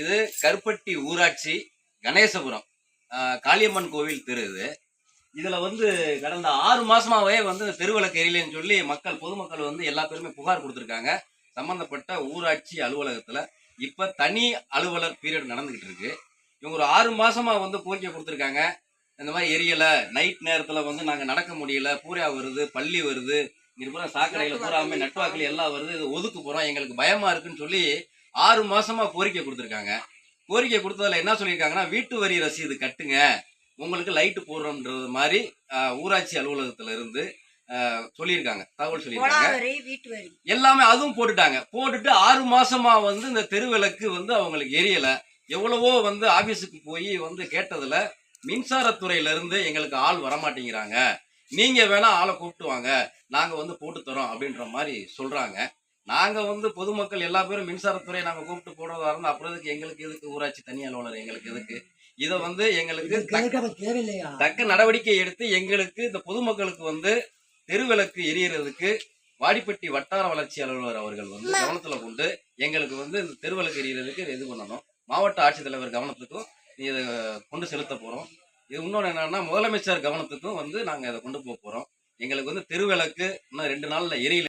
இது கருப்பட்டி ஊராட்சி கணேசபுரம் காளியம்மன் கோவில் தெரு இது. இதுல வந்து கடந்த ஆறு மாசமாவே வந்து தெருவிளக்கு எரியலைன்னு சொல்லி மக்கள் பொதுமக்கள் வந்து எல்லா பேருமே புகார் கொடுத்துருக்காங்க. சம்பந்தப்பட்ட ஊராட்சி அலுவலகத்துல இப்ப தனி அலுவலர் பீரியட் நடந்துகிட்டு இருக்கு. இவங்க ஒரு ஆறு மாசமா வந்து கோரிக்கை கொடுத்துருக்காங்க. இந்த மாதிரி எரியலை நைட் நேரத்தில் வந்து நாங்கள் நடக்க முடியல பூரா வருது பள்ளி வருது இங்கே பூரா சாக்கடையில் பூராமே நெட்வொர்க்கில் எல்லாம் வருது இது ஒதுக்கு போகிறோம் எங்களுக்கு பயமாக இருக்குன்னு சொல்லி ஆறு மாசமா கோரிக்கை கொடுத்துருக்காங்க. கோரிக்கை கொடுத்ததுல என்ன சொல்லியிருக்காங்கன்னா வீட்டு வரி ரசீது கட்டுங்க. உங்களுக்கு லைட்டு போடுறோம்ன்றது மாதிரி ஊராட்சி அலுவலகத்துல இருந்து சொல்லியிருக்காங்க. தகவல் சொல்லியிருக்காங்க. எல்லாமே அதுவும் போட்டுட்டாங்க. போட்டுட்டு ஆறு மாசமா வந்து இந்த தெருவிளக்கு வந்து அவங்களுக்கு எரியல. எவ்வளவோ வந்து ஆபீஸுக்கு போய் வந்து கேட்டதுல மின்சாரத்துறையில இருந்து எங்களுக்கு ஆள் வரமாட்டேங்கிறாங்க. நீங்க வேணா ஆளை கூப்பிட்டு வாங்க. நாங்க வந்து போட்டு தரோம் அப்படின்ற மாதிரி சொல்றாங்க. நாங்க வந்து பொதுமக்கள் எல்லா பேரும் மின்சாரத்துறையை நாங்க கூப்பிட்டு போடுறதா இருந்தா அப்புறம் எதுக்கு எங்களுக்கு எதுக்கு ஊராட்சி தனி அலுவலர் எங்களுக்கு எதுக்கு? இதை வந்து எங்களுக்கு தக்க- நடவடிக்கை எடுத்து எங்களுக்கு இந்த பொதுமக்களுக்கு வந்து தெருவிளக்கு எரியறதுக்கு வாடிப்பட்டி வட்டார வளர்ச்சி அலுவலர் அவர்கள் வந்து கவனத்துல கொண்டு எங்களுக்கு வந்து இந்த தெருவிளக்கு எரியறதுக்கு இது பண்ணணும். மாவட்ட ஆட்சித்தலைவர் கவனத்துக்கும் இதை கொண்டு செலுத்த போறோம். இது இன்னொன்று என்னன்னா முதலமைச்சர் கவனத்துக்கும் வந்து நாங்க இதை கொண்டு போக போறோம். எங்களுக்கு வந்து தெருவிளக்கு இன்னும் ரெண்டு நாள்ல எரியல